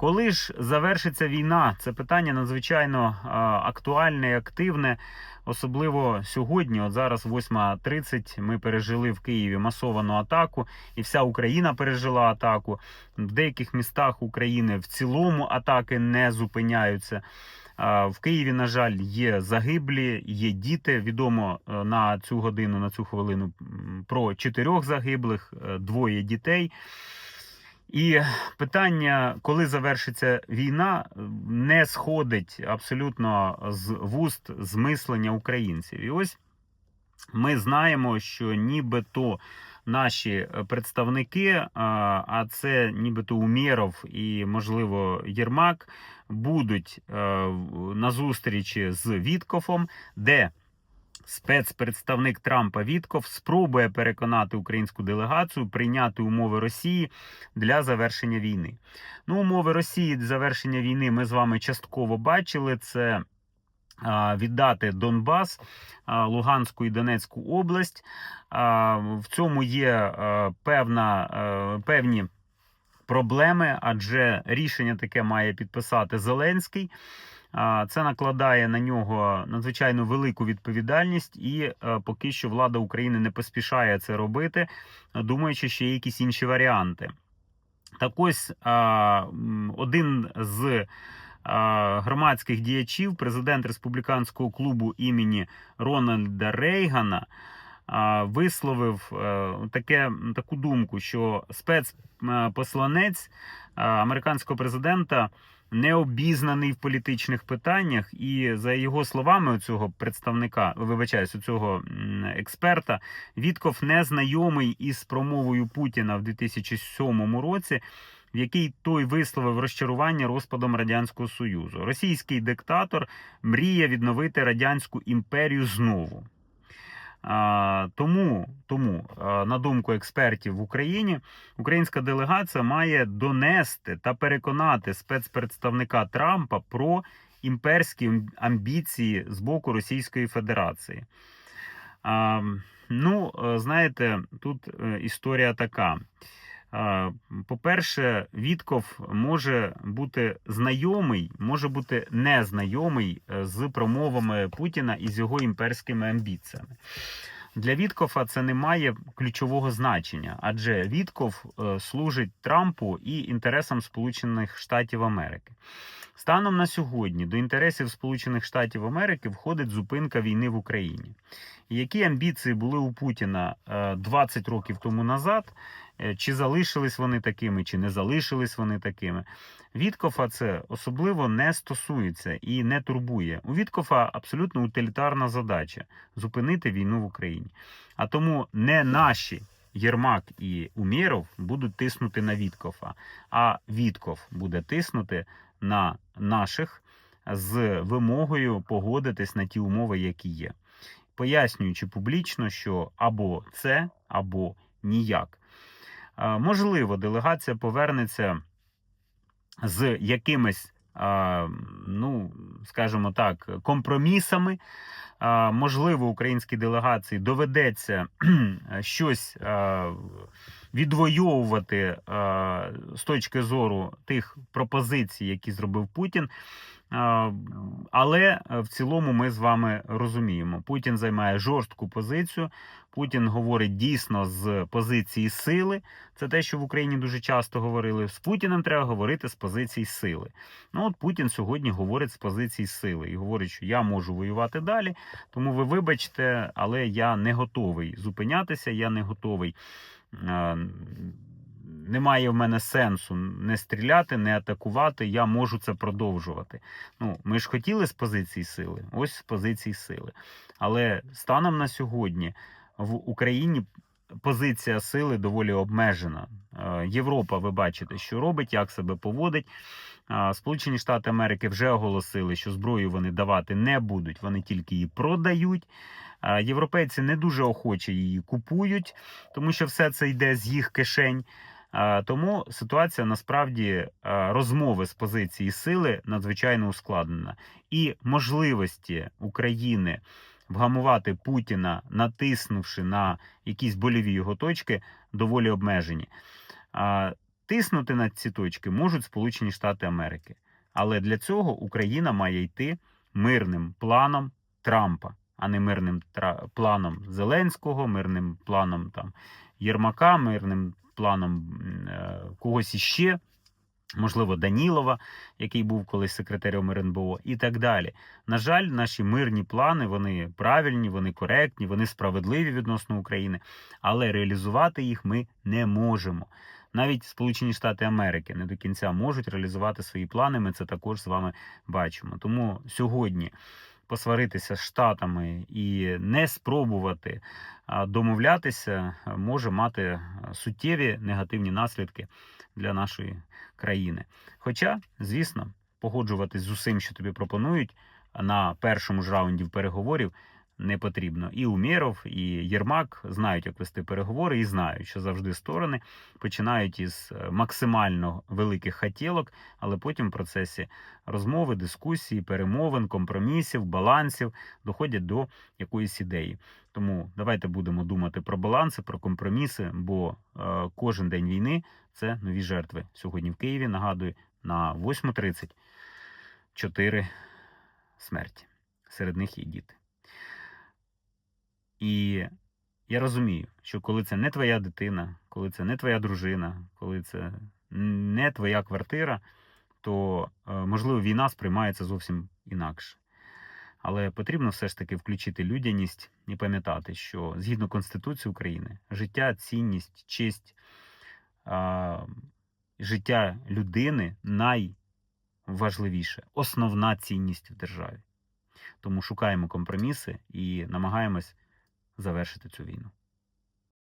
Коли ж завершиться війна, це питання надзвичайно актуальне і активне, особливо сьогодні. От зараз 8.30, Ми пережили в Києві масовану атаку, і вся Україна пережила атаку. В деяких містах України в цілому атаки не зупиняються. В Києві, на жаль, є загиблі, є діти. Відомо е, на цю годину, на цю хвилину про чотирьох загиблих, е, двоє дітей. І питання, коли завершиться війна, не сходить абсолютно з вуст з мислення українців. І ось ми знаємо, що нібито наші представники, а, а це нібито Умєров і, можливо, Єрмак, будуть е, на зустрічі з Віткофом, де спецпредставник Трампа Вітков спробує переконати українську делегацію прийняти умови Росії для завершення війни. Ну, умови Росії для завершення війни ми з вами частково бачили. Це віддати Донбас, Луганську і Донецьку область. В цьому є певна, певні проблеми, адже рішення таке має підписати Зеленський. Це накладає на нього надзвичайно велику відповідальність, і е, поки що влада України не поспішає це робити, думаючи, що є якісь інші варіанти. Так ось один з громадських діячів, президент республіканського клубу імені Рональда Рейгана, висловив е, таке, таку думку, що спецпосланець американського президента не обізнаний в політичних питаннях, і за його словами, цього представника, вибачаюсь, цього експерта, Вітков не знайомий із промовою Путіна в 2007 році, в якій той висловив розчарування розпадом радянського союзу. Російський диктатор мріє відновити радянську імперію знову. Тому, тому, на думку експертів в Україні, українська делегація має донести та переконати спецпредставника Трампа про імперські амбіції з боку Російської Федерації. Ну, е, знаєте, тут е, історія така. По-перше, Вітков може бути знайомий, може бути незнайомий е, з промовами Путіна і з його імперськими амбіціями. Для Віткофа це не має ключового значення, адже Вітков е, служить Трампу і інтересам Сполучених Штатів Америки. Станом на сьогодні до інтересів Сполучених Штатів Америки входить зупинка війни в Україні. Які амбіції були у Путіна е, 20 років тому назад? Е, Чи залишились вони такими, чи не залишились вони такими? Віткофа це особливо не стосується і не турбує. У Віткофа абсолютно утилітарна задача зупинити війну в Україні. А тому не наші Єрмак і Умєров будуть тиснути на Віткофа, а Вітков буде тиснути на наших з вимогою погодитись на ті умови, які є, пояснюючи публічно, що або це, або ніяк. Можливо, делегація повернеться з якимись, ну скажімо так, компромісами. Можливо, українській делегації доведеться щось відвоювати з точки зору тих пропозицій, які зробив Путін. Але в цілому ми з вами розуміємо, Путін займає жорстку позицію. Путін говорить дійсно з позиції сили. Це те, що в Україні дуже часто говорили. З Путіним треба говорити з позиції сили. Ну от Путін сьогодні говорить з позиції сили і говорить, що я можу воювати далі. Тому ви вибачте, але я не готовий зупинятися. Я не готовий. Е, Немає в мене сенсу не стріляти, не атакувати. Я можу це продовжувати. Ну, ми ж хотіли з позиції сили, ось з позиції сили. Але станом на сьогодні в Україні позиція сили доволі обмежена. Е, Європа, ви бачите, що робить, як себе поводить. Е, Сполучені Штати Америки вже оголосили, що зброю вони давати не будуть, вони тільки її продають. Європейці не дуже охоче її купують, тому що все це йде з їх кишень. Тому ситуація насправді розмови з позиції сили надзвичайно ускладнена. І можливості України вгамувати Путіна, натиснувши на якісь больові його точки, доволі обмежені. Тиснути на ці точки можуть Сполучені Штати Америки. Але для цього Україна має йти мирним планом Трампа, а не мирним планом Зеленського, мирним планом там Єрмака, мирним планом е, когось іще, можливо, Данілова, який був колись секретарем РНБО, і так далі. На жаль, наші мирні плани вони правильні, вони коректні, вони справедливі відносно України, але реалізувати їх ми не можемо. Навіть Сполучені Штати Америки не до кінця можуть реалізувати свої плани. Ми це також з вами бачимо. Тому сьогодні посваритися з штатами і не спробувати домовлятися може мати суттєві негативні наслідки для нашої країни. Хоча, звісно, погоджуватись з усім, що тобі пропонують на першому ж раунді переговорів. Не потрібно. І Умєров, і Єрмак знають, як вести переговори, і знають, що завжди сторони починають із е, максимально великих хотілок, але потім в процесі розмови, дискусії, перемовин, компромісів, балансів доходять до якоїсь ідеї. Тому давайте будемо думати про баланси, про компроміси, бо е, кожен день війни це нові жертви. Сьогодні в Києві нагадую на 8.30 чотири смерті. Серед них є діти. І я розумію, що коли це не твоя дитина, коли це не твоя дружина, коли це не твоя квартира, то е, можливо війна сприймається зовсім інакше. Але потрібно все ж таки включити людяність і пам'ятати, що згідно Конституції України життя, цінність, честь, життя людини найважливіше, основна цінність в державі. Тому шукаємо компроміси і намагаємось завершити цю війну.